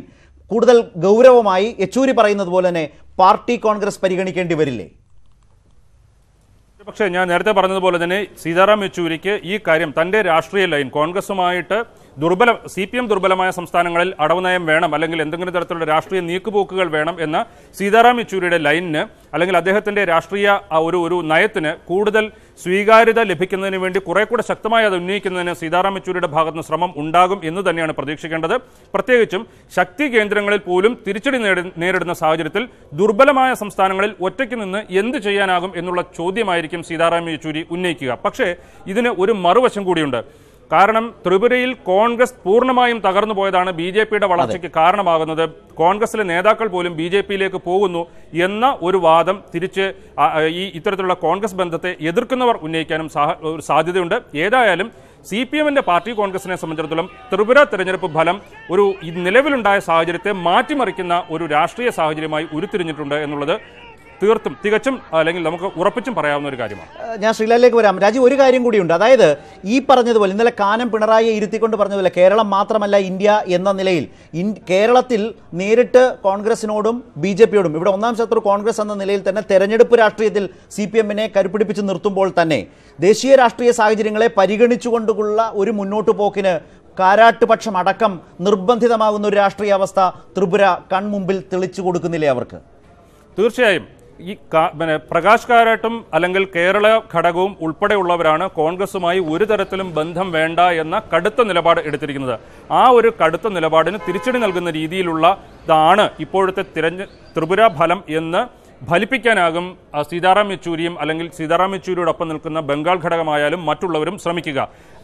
കൂടുതൽ ഗൗരവമായി യെച്ചൂരി പറയുന്നത് പോലെ തന്നെ പാർട്ടി കോൺഗ്രസ് പരിഗണിക്കേണ്ടി വരില്ലേ?
പക്ഷേ ഞാൻ നേരത്തെ പറഞ്ഞതുപോലെ തന്നെ സീതാറാം യെച്ചൂരിക്ക് ഈ കാര്യം തന്റെ രാഷ്ട്രീയ ലൈൻ കോൺഗ്രസുമായിട്ട് ദുർബല സി പി എം ദുർബലമായ സംസ്ഥാനങ്ങളിൽ അടവ് നയം വേണം അല്ലെങ്കിൽ എന്തെങ്കിലും തരത്തിലുള്ള രാഷ്ട്രീയ നീക്കുപോക്കുകൾ വേണം എന്ന സീതാറാം യെച്ചൂരിയുടെ ലൈനിന് അല്ലെങ്കിൽ അദ്ദേഹത്തിന്റെ രാഷ്ട്രീയ ഒരു ഒരു നയത്തിന് കൂടുതൽ സ്വീകാര്യത ലഭിക്കുന്നതിന് വേണ്ടി കുറെ കൂടെ ശക്തമായി അത് ഉന്നയിക്കുന്നതിന് സീതാറാം യെച്ചൂരിയുടെ ഭാഗത്ത് നിന്ന് ശ്രമം ഉണ്ടാകും എന്ന് തന്നെയാണ് പ്രതീക്ഷിക്കേണ്ടത്. പ്രത്യേകിച്ചും ശക്തി കേന്ദ്രങ്ങളിൽ പോലും തിരിച്ചടി നേരിടുന്ന സാഹചര്യത്തിൽ ദുർബലമായ സംസ്ഥാനങ്ങളിൽ ഒറ്റയ്ക്ക് നിന്ന് എന്ത് ചെയ്യാനാകും എന്നുള്ള ചോദ്യമായിരിക്കും സീതാറാം യെച്ചൂരി ഉന്നയിക്കുക. പക്ഷേ ഇതിന് ഒരു മറുവശം കൂടിയുണ്ട്. കാരണം ത്രിപുരയിൽ കോൺഗ്രസ് പൂർണമായും തകർന്നു പോയതാണ് ബി ജെ പിയുടെ വളർച്ചയ്ക്ക് കാരണമാകുന്നത്. കോൺഗ്രസിലെ നേതാക്കൾ പോലും ബി ജെ പിയിലേക്ക് പോകുന്നു എന്ന ഒരു വാദം തിരിച്ച് ഈ ഇത്തരത്തിലുള്ള കോൺഗ്രസ് ബന്ധത്തെ എതിർക്കുന്നവർ ഉന്നയിക്കാനും ഒരു സാധ്യതയുണ്ട്. ഏതായാലും സി പി എമ്മിന്റെ പാർട്ടി കോൺഗ്രസിനെ സംബന്ധിച്ചിടത്തോളം ത്രിപുര തെരഞ്ഞെടുപ്പ് ഫലം ഒരു നിലവിലുണ്ടായ സാഹചര്യത്തെ മാറ്റിമറിക്കുന്ന ഒരു രാഷ്ട്രീയ സാഹചര്യമായി ഉരുത്തിരിഞ്ഞിട്ടുണ്ട് എന്നുള്ളത് തീർത്തും തികച്ചും അല്ലെങ്കിൽ നമുക്ക് ഉറപ്പിച്ചും പറയാവുന്ന ഒരു കാര്യമാണ്.
ഞാൻ ശ്രീലാലിലേക്ക് വരാം. രാജി ഒരു കാര്യം കൂടിയുണ്ട്. അതായത് ഈ പറഞ്ഞതുപോലെ ഇന്നലെ കാനം പിണറായി ഇരുത്തിക്കൊണ്ട് പറഞ്ഞതുപോലെ കേരളം മാത്രമല്ല ഇന്ത്യ എന്ന നിലയിൽ കേരളത്തിൽ നേരിട്ട് കോൺഗ്രസിനോടും ബി ജെ പിയോടും ഇവിടെ ഒന്നാം ശത്രു കോൺഗ്രസ് എന്ന നിലയിൽ തന്നെ തെരഞ്ഞെടുപ്പ് രാഷ്ട്രീയത്തിൽ സി പി എമ്മിനെ കരുപിടിപ്പിച്ച് നിർത്തുമ്പോൾ തന്നെ ദേശീയ രാഷ്ട്രീയ സാഹചര്യങ്ങളെ പരിഗണിച്ചുകൊണ്ടുള്ള ഒരു മുന്നോട്ടു പോക്കിന് കാരാട്ടുപക്ഷം അടക്കം നിർബന്ധിതമാകുന്ന ഒരു രാഷ്ട്രീയ അവസ്ഥ ത്രിപുര കൺമുമ്പിൽ തെളിച്ചു കൊടുക്കുന്നില്ലേ അവർക്ക്?
തീർച്ചയായും. ഈ പിന്നെ പ്രകാശ് കാരാട്ടും അല്ലെങ്കിൽ കേരള ഘടകവും ഉൾപ്പെടെയുള്ളവരാണ് കോൺഗ്രസുമായി ഒരു തരത്തിലും ബന്ധം വേണ്ട എന്ന കടുത്ത നിലപാട് എടുത്തിരിക്കുന്നത്. ആ ഒരു കടുത്ത നിലപാടിന് തിരിച്ചടി നൽകുന്ന രീതിയിലുള്ള ഇതാണ് ഇപ്പോഴത്തെ തിരഞ്ഞ ത്രിപുര ഫലം എന്ന് ഫലിപ്പിക്കാനാകും സീതാറാം യെച്ചൂരിയും അല്ലെങ്കിൽ സീതാറാം യെച്ചൂരിയോടൊപ്പം നിൽക്കുന്ന ബംഗാൾ ഘടകമായാലും മറ്റുള്ളവരും ശ്രമിക്കുക.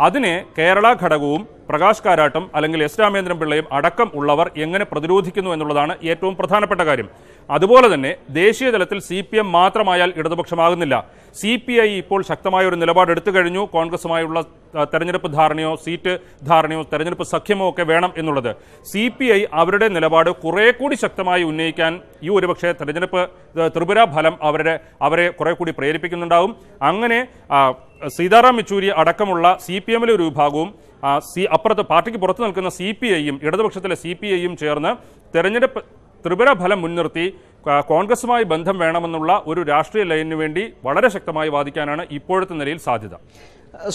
അതിനെ കേരള ഘടകവും പ്രകാശ് കാരാട്ടും അല്ലെങ്കിൽ എസ് രാമേന്ദ്രൻ പിള്ളയും അടക്കം ഉള്ളവർ എങ്ങനെ പ്രതിരോധിക്കുന്നു എന്നുള്ളതാണ് ഏറ്റവും പ്രധാനപ്പെട്ട കാര്യം. അതുപോലെ തന്നെ ദേശീയ തലത്തിൽ സി പി എം മാത്രമായാൽ ഇടതുപക്ഷമാകുന്നില്ല. സി പി ഐ ഇപ്പോൾ ശക്തമായ ഒരു നിലപാട് എടുത്തു കഴിഞ്ഞു. കോൺഗ്രസുമായുള്ള തെരഞ്ഞെടുപ്പ് ധാരണയോ സീറ്റ് ധാരണയോ തെരഞ്ഞെടുപ്പ് സഖ്യമോ ഒക്കെ വേണം എന്നുള്ളത്. സി പി ഐ അവരുടെ നിലപാട് കുറെ കൂടി ശക്തമായി ഉന്നയിക്കാൻ ഈ ഒരുപക്ഷെ തെരഞ്ഞെടുപ്പ് ത്രിപുര ഫലം അവരുടെ അവരെ കുറെ കൂടി പ്രേരിപ്പിക്കുന്നുണ്ടാവും. അങ്ങനെ സീതാറാം യെച്ചൂരി അടക്കമുള്ള സി പി എമ്മിലെ ഒരു വിഭാഗവും സി അപ്പുറത്ത് പാർട്ടിക്ക് പുറത്തു നിൽക്കുന്ന സി പി ഐയും ഇടതുപക്ഷത്തിലെ സി പി ഐയും ചേർന്ന് തെരഞ്ഞെടുപ്പ് ത്രിപുര ഫലം മുൻനിർത്തി കോൺഗ്രസുമായി ബന്ധം വേണമെന്നുള്ള ഒരു രാഷ്ട്രീയ ലൈനിനു വേണ്ടി വളരെ ശക്തമായി വാദിക്കാനാണ് ഇപ്പോഴത്തെ നിലയിൽ സാധ്യത.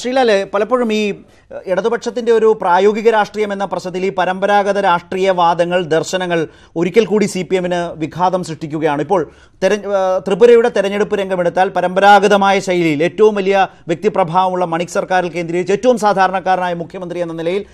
ശ്രീലാൽ പലപ്പോഴും ഈ ഇടതുപക്ഷത്തിന്റെ ഒരു പ്രായോഗിക രാഷ്ട്രീയം എന്ന പ്രശ്നത്തിൽ ഈ പരമ്പരാഗത രാഷ്ട്രീയ വാദങ്ങൾ ദർശനങ്ങൾ ഒരിക്കൽ കൂടി സി പി എമ്മിന് വിഘാതം സൃഷ്ടിക്കുകയാണ്. ഇപ്പോൾ തെര ത്രിപുരയുടെ തെരഞ്ഞെടുപ്പ് രംഗമെടുത്താൽ പരമ്പരാഗതമായ ശൈലിയിൽ ഏറ്റവും വലിയ വ്യക്തിപ്രഭാവമുള്ള മണിക് സർക്കാരിൽ കേന്ദ്രീകരിച്ച് ഏറ്റവും സാധാരണക്കാരനായ മുഖ്യമന്ത്രി എന്ന നിലയിൽ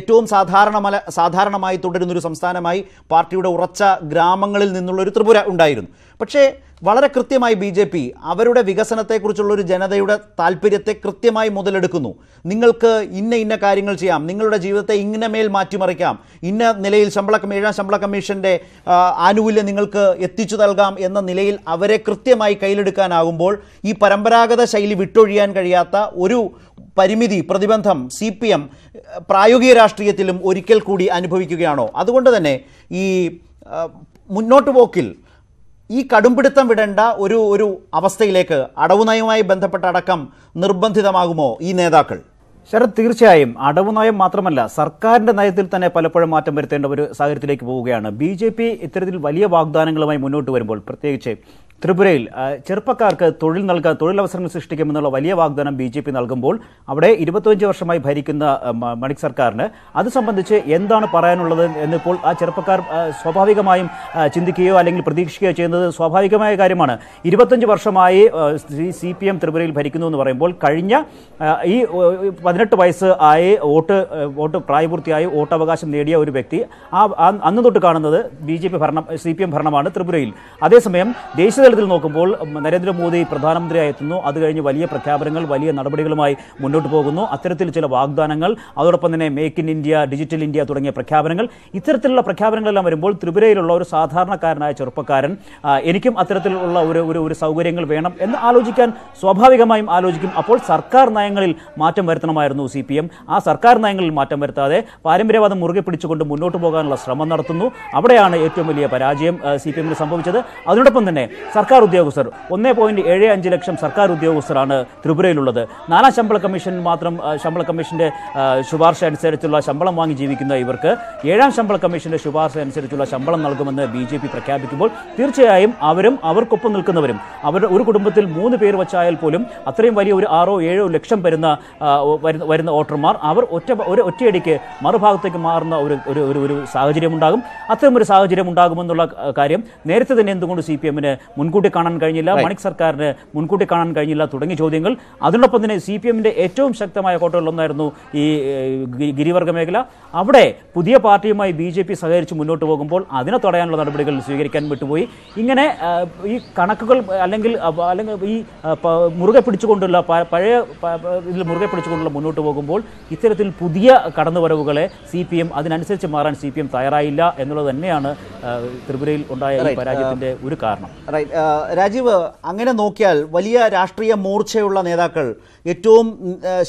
ഏറ്റവും സാധാരണമല സാധാരണമായി തുടരുന്നൊരു സംസ്ഥാനമായി പാർട്ടിയുടെ ഉറച്ച ഗ്രാമങ്ങളിൽ നിന്നുള്ള ഒരു ത്രിപുര ഉണ്ടായിരുന്നു. പക്ഷേ വളരെ കൃത്യമായി ബി ജെ പി അവരുടെ വികസനത്തെക്കുറിച്ചുള്ള ഒരു ജനതയുടെ താല്പര്യത്തെ കൃത്യമായി മുതലെടുക്കുന്നു. നിങ്ങൾക്ക് ഇന്ന ഇന്ന കാര്യങ്ങൾ ചെയ്യാം. നിങ്ങളുടെ ജീവിതത്തെ ഇങ്ങനെ മേൽ മാറ്റിമറിക്കാം. ഇന്ന നിലയിൽ ശമ്പള ഏഴാം ശമ്പള കമ്മീഷന്റെ ആനുകൂല്യം നിങ്ങൾക്ക് എത്തിച്ചു നൽകാം എന്ന നിലയിൽ അവരെ കൃത്യമായി കയ്യിലെടുക്കാനാകുമ്പോൾ ഈ പരമ്പരാഗത ശൈലി വിട്ടൊഴിയാൻ കഴിയാത്ത ഒരു പരിമിതി പ്രതിബന്ധം സി പി എം പ്രായോഗിക രാഷ്ട്രീയത്തിലും ഒരിക്കൽ കൂടി അനുഭവിക്കുകയാണോ? അതുകൊണ്ട് തന്നെ ഈ മുന്നോട്ട് പോക്കിൽ ഈ കടുംപിടുത്തം വിടേണ്ട ഒരു ഒരു അവസ്ഥയിലേക്ക് അടവ് നയവുമായി ബന്ധപ്പെട്ട അടക്കം നിർബന്ധിതമാകുമോ ഈ നേതാക്കൾ?
ശരത് തീർച്ചയായും. അടവ് നയം മാത്രമല്ല സർക്കാരിന്റെ നയത്തിൽ തന്നെ പലപ്പോഴും മാറ്റം വരുത്തേണ്ട ഒരു സാഹചര്യത്തിലേക്ക് പോവുകയാണ്. ബി ജെ പി ഇത്തരത്തിൽ വലിയ വാഗ്ദാനങ്ങളുമായി മുന്നോട്ട് വരുമ്പോൾ പ്രത്യേകിച്ച് ത്രിപുരയിൽ ചെറുപ്പക്കാർക്ക് തൊഴിൽ നൽകാൻ തൊഴിലവസരങ്ങൾ സൃഷ്ടിക്കുമെന്നുള്ള വലിയ വാഗ്ദാനം ബി ജെ പി നൽകുമ്പോൾ അവിടെ ഇരുപത്തിയഞ്ച് വർഷമായി ഭരിക്കുന്ന മണിക് സർക്കാരിന് അത് സംബന്ധിച്ച് എന്താണ് പറയാനുള്ളത് എന്നിപ്പോൾ ആ ചെറുപ്പക്കാർ സ്വാഭാവികമായും ചിന്തിക്കുകയോ അല്ലെങ്കിൽ പ്രതീക്ഷിക്കുകയോ ചെയ്യുന്നത് സ്വാഭാവികമായ കാര്യമാണ്. ഇരുപത്തഞ്ച് വർഷമായി സി പി എം ത്രിപുരയിൽ ഭരിക്കുന്നു എന്ന് പറയുമ്പോൾ കഴിഞ്ഞ ഈ പതിനെട്ട് വയസ്സ് ആയി വോട്ട് വോട്ട് പ്രായപൂർത്തിയായി വോട്ടവകാശം നേടിയ ഒരു വ്യക്തി ആ- അന്ന് തൊട്ട് കാണുന്നത് ബി ജെ പി ഭരണം സി പി എം ഭരണമാണ് ത്രിപുരയിൽ. അതേസമയം ദേശീയ തലത്തിൽ നോക്കുമ്പോൾ നരേന്ദ്രമോദി പ്രധാനമന്ത്രിയായി എത്തുന്നു അത് കഴിഞ്ഞ് വലിയ പ്രഖ്യാപനങ്ങൾ വലിയ നടപടികളുമായി മുന്നോട്ട് പോകുന്നു. അത്തരത്തിൽ ചില വാഗ്ദാനങ്ങൾ അതോടൊപ്പം തന്നെ make in India digital India തുടങ്ങിയ പ്രഖ്യാപനങ്ങൾ. ഇത്തരത്തിലുള്ള പ്രഖ്യാപനങ്ങളെല്ലാം വരുമ്പോൾ ത്രിപുരയിലുള്ള ഒരു സാധാരണക്കാരനായ ചെറുപ്പക്കാരൻ എനിക്കും അത്തരത്തിലുള്ള ഒരു ഒരു ഒരു സൗകര്യങ്ങൾ വേണം എന്ന് ആലോചിക്കാൻ സ്വാഭാവികമായും ആലോചിക്കും. അപ്പോൾ സർക്കാർ നയങ്ങളിൽ മാറ്റം വരുത്തണമായിരുന്നു സി പി എം. ആ സർക്കാർ നയങ്ങളിൽ മാറ്റം വരുത്താതെ പാരമ്പര്യവാദം മുറുകെ പിടിച്ചുകൊണ്ട് മുന്നോട്ട് പോകാനുള്ള ശ്രമം നടത്തുന്നു. അവിടെയാണ് ഏറ്റവും വലിയ പരാജയം സി പി എമ്മിന് സംഭവിച്ചത്. അതിനോടൊപ്പം തന്നെ സർക്കാർ ഉദ്യോഗസ്ഥർ ഒന്നേ പോയിന്റ് ഏഴ് അഞ്ച് ലക്ഷം സർക്കാർ ഉദ്യോഗസ്ഥരാണ് ത്രിപുരയിലുള്ളത്. നാലാം ശമ്പള കമ്മീഷൻ മാത്രം ശമ്പള കമ്മീഷന്റെ ശുപാർശ അനുസരിച്ചുള്ള ശമ്പളം വാങ്ങി ജീവിക്കുന്ന ഇവർക്ക് ഏഴാം ശമ്പള കമ്മീഷന്റെ ശുപാർശ അനുസരിച്ചുള്ള ശമ്പളം നൽകുമെന്ന് ബി ജെ പി പ്രഖ്യാപിക്കുമ്പോൾ തീർച്ചയായും അവരും അവർക്കൊപ്പം നിൽക്കുന്നവരും. അവരുടെ ഒരു കുടുംബത്തിൽ മൂന്ന് പേർ വച്ചായാൽ പോലും അത്രയും വലിയ ഒരു ആറോ ഏഴോ ലക്ഷം വരുന്ന വരുന്ന വോട്ടർമാർ അവർ ഒറ്റ ഒരു ഒറ്റയടിക്ക് മറുഭാഗത്തേക്ക് മാറുന്ന ഒരു ഒരു ഒരു സാഹചര്യം ഉണ്ടാകും അത്തരം ഒരു സാഹചര്യം ഉണ്ടാകുമെന്നുള്ള കാര്യം നേരത്തെ തന്നെ എന്തുകൊണ്ട് സി പി എമ്മിന് മുൻകൂട്ടി കാണാൻ കഴിഞ്ഞില്ല. മണിക് സർക്കാരിന് മുൻകൂട്ടി കാണാൻ കഴിഞ്ഞില്ല. തുടങ്ങിയ ചോദ്യങ്ങൾ. അതിനൊപ്പം തന്നെ സി പി എമ്മിന്റെ ഏറ്റവും ശക്തമായ കോട്ടകളിലൊന്നായിരുന്നു ഈ ഗിരിവർഗ മേഖല. അവിടെ പുതിയ പാർട്ടിയുമായി ബി ജെ പി സഹകരിച്ച് മുന്നോട്ട് പോകുമ്പോൾ അതിനെ തടയാനുള്ള നടപടികൾ സ്വീകരിക്കാൻ വിട്ടുപോയി. ഇങ്ങനെ ഈ കണക്കുകൾ അല്ലെങ്കിൽ അല്ലെങ്കിൽ ഈ മുറുകെ പിടിച്ചുകൊണ്ടുള്ള പഴയ ഇതിൽ മുറുകെ പിടിച്ചുകൊണ്ടുള്ള മുന്നോട്ട് പോകുമ്പോൾ ഇത്തരത്തിൽ പുതിയ കടന്നുവരവുകളെ സി പി എം അതിനനുസരിച്ച് മാറാൻ സി പി എം തയ്യാറായില്ല എന്നുള്ളത് തന്നെയാണ് ത്രിപുരയിൽ ഉണ്ടായ ഈ പരാജയത്തിന്റെ ഒരു കാരണം.
രാജീവ് അങ്ങനെ നോക്കിയാൽ വലിയ രാഷ്ട്രീയ മൂർച്ചയുള്ള നേതാക്കൾ ഏറ്റവും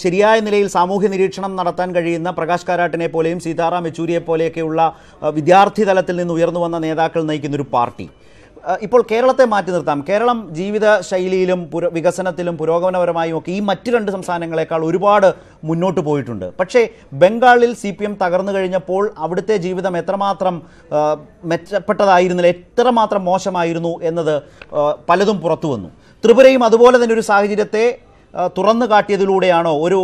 ശരിയായ നിലയിൽ സാമൂഹ്യ നിരീക്ഷണം നടത്താൻ കഴിയുന്ന പ്രകാശ് കാരാട്ടിനെ പോലെയും സീതാറാം യെച്ചൂരിയെ പോലെയൊക്കെയുള്ള വിദ്യാർത്ഥി തലത്തിൽ നിന്ന് ഉയർന്നു വന്ന നേതാക്കൾ നയിക്കുന്നൊരു പാർട്ടി. ഇപ്പോൾ കേരളത്തെ മാറ്റി നിർത്താം. കേരളം ജീവിത ശൈലിയിലും പുര വികസനത്തിലും പുരോഗമനപരമായും ഒക്കെ ഈ മറ്റ് രണ്ട് സംസ്ഥാനങ്ങളെക്കാൾ ഒരുപാട് മുന്നോട്ട് പോയിട്ടുണ്ട്. പക്ഷേ ബംഗാളിൽ സി പി എം തകർന്നു കഴിഞ്ഞപ്പോൾ അവിടുത്തെ ജീവിതം എത്രമാത്രം മെച്ചപ്പെട്ടതായിരുന്നില്ല എത്രമാത്രം മോശമായിരുന്നു എന്നത് പലതും പുറത്തു വന്നു. ത്രിപുരയും അതുപോലെ തന്നെ ഒരു സാഹചര്യത്തെ തുറന്നു കാട്ടിയതിലൂടെയാണോ ഒരു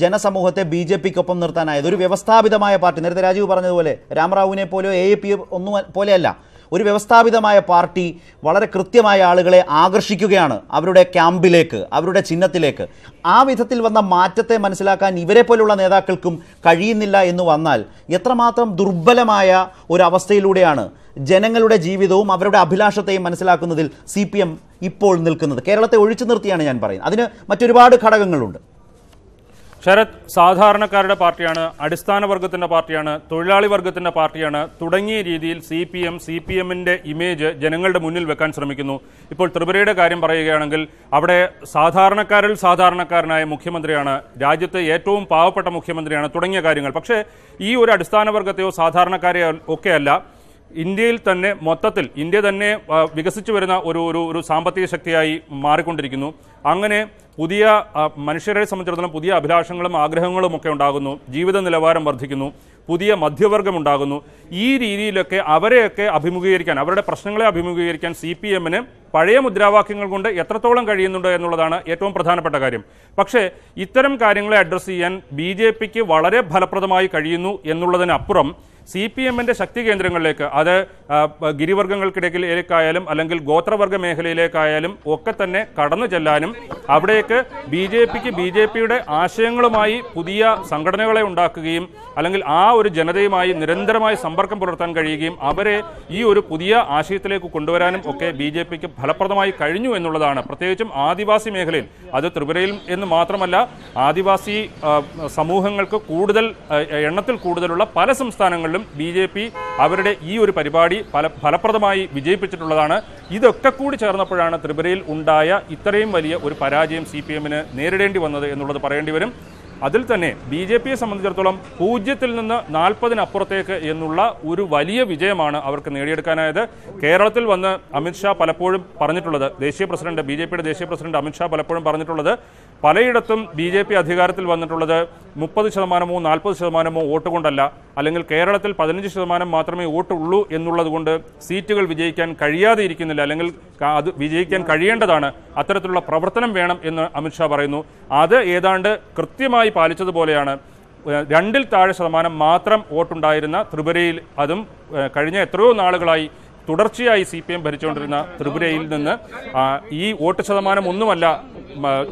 ജനസമൂഹത്തെ ബി ജെ പിക്കൊപ്പം നിർത്താനായത്? ഒരു വ്യവസ്ഥാപിതമായ പാർട്ടി നേരത്തെ രാജീവ് പറഞ്ഞതുപോലെ രാമറാവുവിനെ പോലെയോ എ എ പി ഒന്നും പോലെയല്ല ഒരു വ്യവസ്ഥാപിതമായ പാർട്ടി വളരെ കൃത്യമായ ആളുകളെ ആകർഷിക്കുകയാണ് അവരുടെ ക്യാമ്പിലേക്ക് അവരുടെ ചിഹ്നത്തിലേക്ക്. ആ വിധത്തിൽ വന്ന മാറ്റത്തെ മനസ്സിലാക്കാൻ ഇവരെ പോലുള്ള നേതാക്കൾക്കും കഴിയുന്നില്ല എന്ന് വന്നാൽ എത്രമാത്രം ദുർബലമായ ഒരവസ്ഥയിലൂടെയാണ് ജനങ്ങളുടെ ജീവിതവും അവരുടെ അഭിലാഷത്തെയും മനസ്സിലാക്കുന്നതിൽ സി ഇപ്പോൾ നിൽക്കുന്നത്. കേരളത്തെ ഒഴിച്ചു നിർത്തിയാണ് ഞാൻ പറയുന്നത്. അതിന് മറ്റൊരുപാട് ഘടകങ്ങളുണ്ട്.
ശരത് സാധാരണക്കാരുടെ പാർട്ടിയാണ് അടിസ്ഥാന വർഗത്തിന്റെ പാർട്ടിയാണ് തൊഴിലാളി വർഗത്തിന്റെ പാർട്ടിയാണ്. തുടങ്ങിയ രീതിയിൽ C P M C P എമ്മിന്റെ ഇമേജ് ജനങ്ങളുടെ മുന്നിൽ വെക്കാൻ ശ്രമിക്കുന്നു. ഇപ്പോൾ ത്രിപുരയുടെ കാര്യം പറയുകയാണെങ്കിൽ അവിടെ സാധാരണക്കാരിൽ സാധാരണക്കാരനായ മുഖ്യമന്ത്രിയാണ് രാജ്യത്തെ ഏറ്റവും പാവപ്പെട്ട മുഖ്യമന്ത്രിയാണ് തുടങ്ങിയ കാര്യങ്ങൾ. പക്ഷേ ഈ ഒരു അടിസ്ഥാന വർഗത്തെയോ സാധാരണക്കാരെയോ ഒക്കെയല്ല ഇന്ത്യയിൽ തന്നെ മൊത്തത്തിൽ ഇന്ത്യ തന്നെ വികസിച്ചു വരുന്ന ഒരു ഒരു ഒരു സാമ്പത്തിക ശക്തിയായി മാറിക്കൊണ്ടിരിക്കുന്നു. അങ്ങനെ പുതിയ മനുഷ്യരെ സംബന്ധിച്ചിടത്തോളം പുതിയ അഭിലാഷങ്ങളും ആഗ്രഹങ്ങളും ഒക്കെ ഉണ്ടാകുന്നു. ജീവിത നിലവാരം വർദ്ധിക്കുന്നു. പുതിയ മധ്യവർഗം ഉണ്ടാകുന്നു. ഈ രീതിയിലൊക്കെ അവരെയൊക്കെ അഭിമുഖീകരിക്കാൻ അവരുടെ പ്രശ്നങ്ങളെ അഭിമുഖീകരിക്കാൻ സി പി എമ്മിന് പഴയ മുദ്രാവാക്യങ്ങൾ കൊണ്ട് എത്രത്തോളം കഴിയുന്നുണ്ട് എന്നുള്ളതാണ് ഏറ്റവും പ്രധാനപ്പെട്ട കാര്യം. പക്ഷേ ഇത്തരം കാര്യങ്ങളെ അഡ്രസ്സ് ചെയ്യാൻ ബി വളരെ ഫലപ്രദമായി കഴിയുന്നു എന്നുള്ളതിനപ്പുറം സി പി എമ്മിന്റെ ശക്തി കേന്ദ്രങ്ങളിലേക്ക് അത് ഗിരിവർഗങ്ങൾക്കിടയിലേക്കായാലും അല്ലെങ്കിൽ ഗോത്രവർഗ മേഖലയിലേക്കായാലും ഒക്കെ തന്നെ കടന്നു ചെല്ലാനും അവിടേക്ക് ബി ജെ പിക്ക് ബി ജെ പിയുടെ ആശയങ്ങളുമായി പുതിയ സംഘടനകളെ ഉണ്ടാക്കുകയും അല്ലെങ്കിൽ ആ ഒരു ജനതയുമായി നിരന്തരമായി സമ്പർക്കം പുലർത്താൻ കഴിയുകയും അവരെ ഈ ഒരു പുതിയ ആശയത്തിലേക്ക് കൊണ്ടുവരാനും ഒക്കെ ബി ജെ പിക്ക് ഫലപ്രദമായി കഴിഞ്ഞു എന്നുള്ളതാണ്. പ്രത്യേകിച്ചും ആദിവാസി മേഖലയിൽ അത് ത്രിപുരയിൽ എന്ന് മാത്രമല്ല ആദിവാസി സമൂഹങ്ങൾക്ക് കൂടുതൽ എണ്ണത്തിൽ കൂടുതലുള്ള പല സംസ്ഥാനങ്ങളിലും ബി ജെ പി അവരുടെ ഈ ഒരു പരിപാടി ഫല ഫലപ്രദമായി വിജയിപ്പിച്ചിട്ടുള്ളതാണ്. ഇതൊക്കെ കൂടി ചേർന്നപ്പോഴാണ് ത്രിപുരയിൽ ഉണ്ടായ ഇത്രയും വലിയ ഒരു പരാജയം സി പി എമ്മിന് നേരിടേണ്ടി വന്നത് എന്നുള്ളത് പറയേണ്ടി വരും. അതിൽ തന്നെ ബി ജെ പിയെ സംബന്ധിച്ചിടത്തോളം പൂജ്യത്തിൽ നിന്ന് നാൽപ്പതിനപ്പുറത്തേക്ക് എന്നുള്ള ഒരു വലിയ വിജയമാണ് അവർക്ക് നേടിയെടുക്കാനായത്. കേരളത്തിൽ വന്ന് അമിത്ഷാ പലപ്പോഴും പറഞ്ഞിട്ടുള്ളത് ദേശീയ പ്രസിഡന്റ് ബി ജെ പിയുടെ ദേശീയ പ്രസിഡന്റ് അമിത്ഷാ പലപ്പോഴും പറഞ്ഞിട്ടുള്ളത് പലയിടത്തും ബി ജെ പി അധികാരത്തിൽ വന്നിട്ടുള്ളത് മുപ്പത് ശതമാനമോ നാൽപ്പത് ശതമാനമോ വോട്ട് കൊണ്ടല്ല അല്ലെങ്കിൽ കേരളത്തിൽ പതിനഞ്ച് ശതമാനം മാത്രമേ വോട്ടുള്ളൂ എന്നുള്ളത് കൊണ്ട് സീറ്റുകൾ വിജയിക്കാൻ കഴിയാതെ ഇരിക്കുന്നില്ല അല്ലെങ്കിൽ അത് വിജയിക്കാൻ കഴിയേണ്ടതാണ്. അത്തരത്തിലുള്ള പ്രവർത്തനം വേണം എന്ന് അമിത്ഷാ പറയുന്നു. അത് ഏതാണ്ട് കൃത്യമായി പാലിച്ചതുപോലെയാണ്. രണ്ടിൽ താഴെ ശതമാനം മാത്രം വോട്ടുണ്ടായിരുന്ന ത്രിപുരയിൽ അതും കഴിഞ്ഞ എത്രയോ നാളുകളായി തുടർച്ചയായി സി പി എം ഭരിച്ചുകൊണ്ടിരുന്ന ത്രിപുരയിൽ നിന്ന് ഈ വോട്ട് ശതമാനം ഒന്നുമല്ല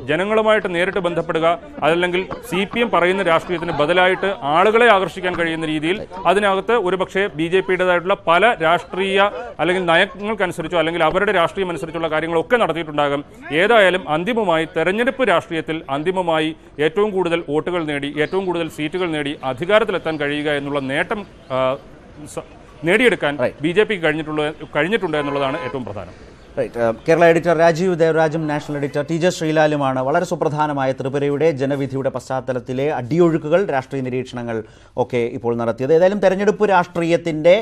ജനങ്ങളുമായിട്ട് നേരിട്ട് ബന്ധപ്പെടുക അതല്ലെങ്കിൽ സി പി എം പറയുന്ന രാഷ്ട്രീയത്തിന് ബദലായിട്ട് ആളുകളെ ആകർഷിക്കാൻ കഴിയുന്ന രീതിയിൽ അതിനകത്ത് ഒരുപക്ഷെ ബി ജെ പിയുടേതായിട്ടുള്ള പല രാഷ്ട്രീയ അല്ലെങ്കിൽ നയങ്ങൾക്കനുസരിച്ചോ അല്ലെങ്കിൽ അവരുടെ രാഷ്ട്രീയം അനുസരിച്ചുള്ള കാര്യങ്ങളൊക്കെ നടത്തിയിട്ടുണ്ടാകും. ഏതായാലും അന്തിമമായി തെരഞ്ഞെടുപ്പ് രാഷ്ട്രീയത്തിൽ അന്തിമമായി ഏറ്റവും കൂടുതൽ വോട്ടുകൾ നേടി ഏറ്റവും കൂടുതൽ സീറ്റുകൾ നേടി അധികാരത്തിലെത്താൻ കഴിയുക എന്നുള്ള നേട്ടം നേടിയെടുക്കാൻ ബി ജെ പിക്ക് കഴിഞ്ഞിട്ടുള്ള കഴിഞ്ഞിട്ടുണ്ട് എന്നുള്ളതാണ് ഏറ്റവും പ്രധാനം.
റൈറ്റ് കേരള എഡിറ്റർ രാജീവ് ദേവരാജും നാഷണൽ എഡിറ്റർ ടി ജെ ശ്രീലാലുമാണ് വളരെ സുപ്രധാനമായ ത്രിപുരയുടെ ജനവിധിയുടെ പശ്ചാത്തലത്തിലെ അടിയൊഴുക്കുകൾ രാഷ്ട്രീയ നിരീക്ഷണങ്ങൾ ഒക്കെ ഇപ്പോൾ നടത്തിയത്. ഏതായാലും തെരഞ്ഞെടുപ്പ് രാഷ്ട്രീയത്തിന്റെ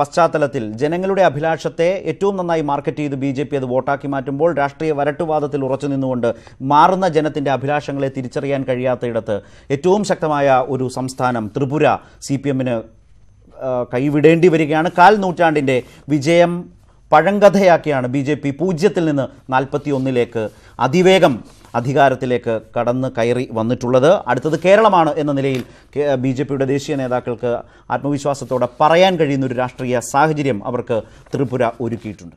പശ്ചാത്തലത്തിൽ ജനങ്ങളുടെ അഭിലാഷത്തെ ഏറ്റവും നന്നായി മാർക്കറ്റ് ചെയ്ത് ബി ജെ പി അത് വോട്ടാക്കി മാറ്റുമ്പോൾ രാഷ്ട്രീയ വരട്ടുവാദത്തിൽ ഉറച്ചു നിന്നുകൊണ്ട് മാറുന്ന ജനത്തിന്റെ അഭിലാഷങ്ങളെ തിരിച്ചറിയാൻ കഴിയാത്തയിടത്ത് ഏറ്റവും ശക്തമായ ഒരു സംസ്ഥാനം ത്രിപുര സി പി എമ്മിന് കൈവിടേണ്ടി വരികയാണ്. കാൽ നൂറ്റാണ്ടിന്റെ വിജയം പഴങ്കഥയാക്കിയാണ് ബി ജെ പി പൂജ്യത്തിൽ നിന്ന് നാൽപ്പത്തി ഒന്നിലേക്ക് അതിവേഗം അധികാരത്തിലേക്ക് കടന്ന് കയറി വന്നിട്ടുള്ളത്. അടുത്തത് കേരളമാണ് എന്ന നിലയിൽ ബി ജെ പിയുടെ ദേശീയ നേതാക്കൾക്ക് ആത്മവിശ്വാസത്തോടെ പറയാൻ കഴിയുന്ന ഒരു രാഷ്ട്രീയ സാഹചര്യം അവർക്ക് ത്രിപുര ഒരുക്കിയിട്ടുണ്ട്.